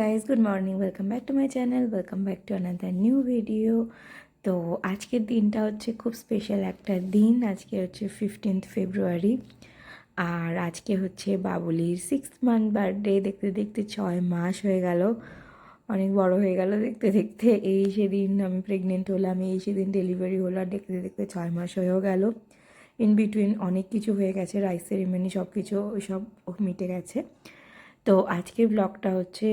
Guys good morning welcome back to my channel welcome back to another new video তো আজকের দিনটা হচ্ছে খুব স্পেশাল একটা দিন। আজকে হচ্ছে ফিফটিন্থ ফেব্রুয়ারি আর আজকে হচ্ছে বাবুলির সিক্স মান্থ বার্থডে দেখতে দেখতে ছয় মাস হয়ে গেল। অনেক বড় হয়ে গেল দেখতে দেখতে। এই সেদিন আমি প্রেগনেন্ট হলাম, এই সেদিন ডেলিভারি হলো আর দেখতে দেখতে ছয় মাস হয়েও গেল। ইন বিটুইন অনেক কিছু হয়ে গেছে রাইস সেরিমনি সব কিছু ওই সব মিটে গেছে। তো আজকের ব্লগটা হচ্ছে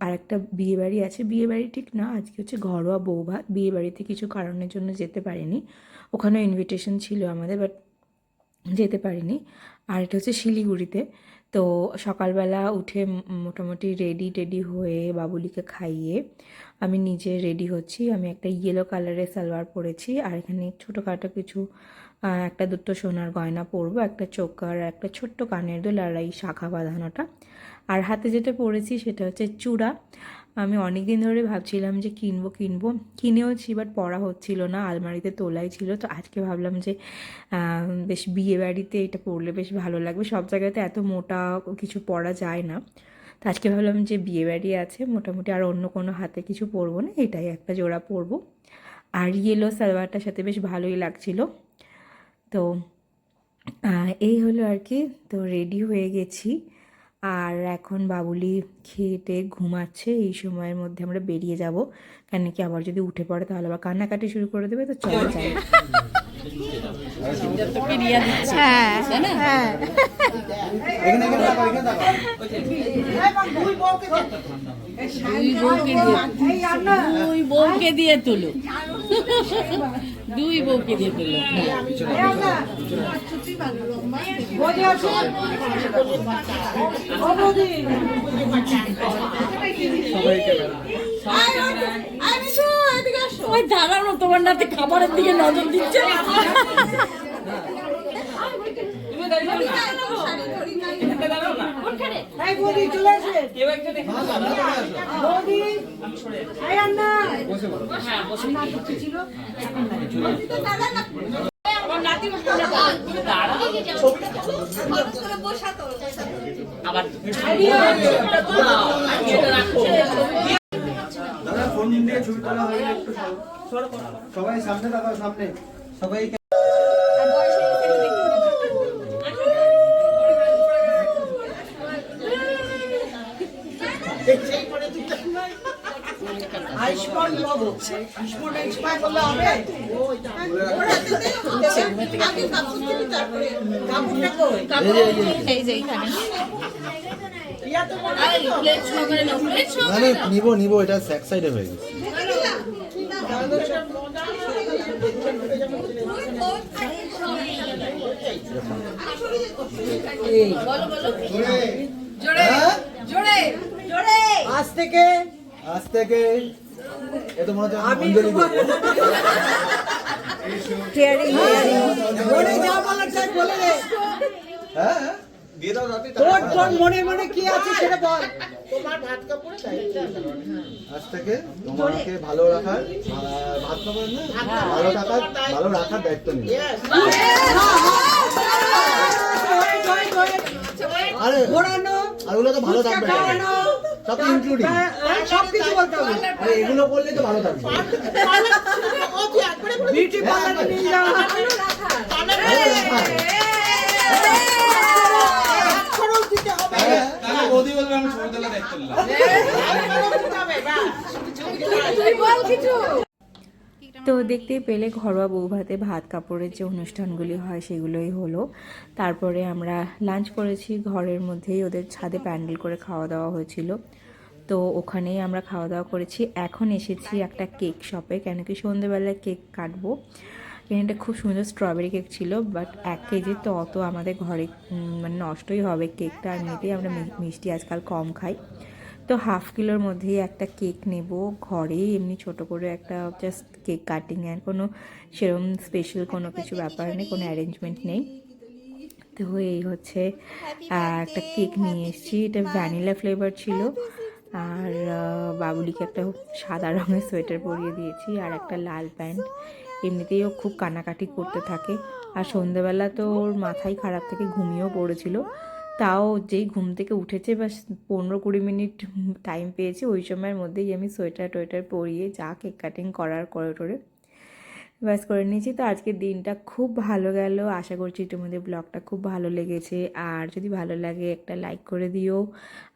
আরেকটা বিয়েবাড়ি আছে। বিয়েবাড়ি ঠিক না, আজকে হচ্ছে ঘরোয়া বৌভাত। বিয়েবাড়িতে কিছু কারণের জন্য যেতে পারিনি। ওখানেও ইনভিটেশন ছিল আমাদের বাট যেতে পারিনি। আর এটা হচ্ছে শিলিগুড়িতে। তো সকালবেলা উঠে মোটামুটি রেডি টেডি হয়ে বাবুলিকে খাইয়ে আমি নিজে রেডি হচ্ছি। আমি একটা ইয়েলো কালারের সালোয়ার পরেছি আর এখানে ছোটোখাটো কিছু একটা দুটো সোনার গয়না পরবো, একটা চোকার, একটা ছোট্ট কানের দোল আর এই শাখা বাঁধানোটা। আর হাতে যেটা পরেছি সেটা হচ্ছে চূড়া। আমি অনেক দিন ধরে ভাবছিলাম যে কিনবো কিনবো। কিনেওছি বাট পরা হচ্ছিল না, আলমারিতে তোলাই ছিল। তো আজকে ভাবলাম যে বেশ বিয়ে বাড়িতে এটা পরলে বেশ ভালো লাগবে। সব জায়গাতে এত মোটা কিছু পরা যায় না। তো আজকে ভাবলাম যে বিয়ে বাড়ি আছে, মোটামুটি আর অন্য কোনো হাতে কিছু পরবো না, এটাই একটা জোড়া পরবো। আর ইয়েলো সালোয়ারটার সাথে বেশ ভালোই লাগছিল। তো এই হলো আর কি। তো রেডি হয়ে গেছি। আর এখন বাবুলি খেয়ে ঘুমাচ্ছে এই সময়ের মধ্যে আমরা বেরিয়ে যাব। কেন কি আবার যদি উঠে পড়ে তাহলে আবার কান্নাকাটি শুরু করে দেবে তো চলে যাই। দুই বউকে দিয়ে দুই বউকে দিয়ে তোলো। দুই বউকে দিয়ে তোলো ওই দাঁড়ানো তোমার নাতে খাবারের দিকে নজর দিচ্ছে। দাদা ফোন দিয়ে ছবি তোলা হয়ে একটু সবাই সামনে তাকাও সামনে। সবাই মানে নিবো নিবো এটা স্যাক সাইডে হয়ে গেছে। আজ থেকে? আজ থেকে? এ তো মনে হচ্ছে আমি অঞ্জলি দেবো। মনে যা বলার চাই বলে দে। হ্যাঁ হ্যাঁ। তোর তোর মনে মনে কি আছে সেটা বল। আজ থেকে তোমাকে ভালো রাখার আর ভাত খাবার না ভালো থাকার ভালো রাখার দায়িত্ব নেই আরে ঘোরানো আর ওগুলো তো ভালো থাকবে খাওয়ানো সব ইনক্লুডিং সব কিছু বলতে হবে। এগুলো বললে তো ভালো থাকবে। বিউটি পার্লারে নিয়ে যাওয়া খরচ দিতে হবে। হ্যাঁ, বৌদি বলবে আমি ছবি তোলা দায়িত্ব নিলাম। তো দেখতেই পেলে ঘরোয়া বৌভাতে ভাত কাপড়ের যে অনুষ্ঠানগুলি হয় সেগুলোই হলো। তারপরে আমরা লাঞ্চ করেছি, ঘরের মধ্যেই ওদের ছাদে প্যান্ডেল করে খাওয়া দাওয়া হয়েছিল। তো ওখানেই আমরা খাওয়া দাওয়া করেছি। এখন এসেছি একটা কেক শপে, কেন কি সন্ধেবেলায় কেক কাটবো। এখানে একটা খুব সুন্দর স্ট্রবেরি কেক ছিল বাট এক কেজি তো অত আমাদের ঘরে মানে নষ্টই হবে কেকটা। এমনিতেই আমরা মিষ্টি আজকাল কম খাই। তো হাফ কিলোর মধ্যেই একটা কেক নেব ঘরে, এমনি ছোট করে একটা জাস্ট কেক কাটিং এর কোনো সেরকম স্পেশাল কোনো কিছু ব্যাপার নেই, কোনো অ্যারেঞ্জমেন্ট নেই। তো এই হচ্ছে একটা কেক নিয়ে এসেছি, এটা ভ্যানিলা ফ্লেভার ছিল। আর বাবুলিকে একটা সাদা রঙের সোয়েটার পরিয়ে দিয়েছি আর একটা লাল প্যান্ট। এমনিতেই ও খুব কানাকাটি করতে থাকে। আর সন্ধেবেলা তো ওর মাথায় খারাপ থেকে ঘুমিয়েও পড়েছিল। তাও যেই ঘুম থেকে উঠেছে বা পনেরো কুড়ি মিনিট টাইম পেয়েছি, ওই সময়ের মধ্যেই আমি সোয়েটার টোয়েটার পরিয়ে যা কেক কাটিং করার করে টোরে ব্যাস করে নিয়েছি। তো আজকের দিনটা খুব ভালো গেল। আশা করছি তোমাদের ব্লগটা খুব ভালো লেগেছে। আর যদি ভালো লাগে একটা লাইক করে দিও,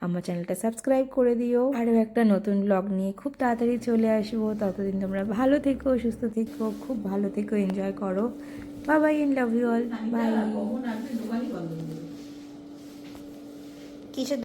আমার চ্যানেলটা সাবস্ক্রাইব করে দিও। আরও একটা নতুন ব্লগ নিয়ে খুব তাড়াতাড়ি চলে আসব। ততদিন তোমরা ভালো থেকো, সুস্থ থেকো, খুব ভালো থেকো এনজয় করো। Bye bye in love you all bye কিছু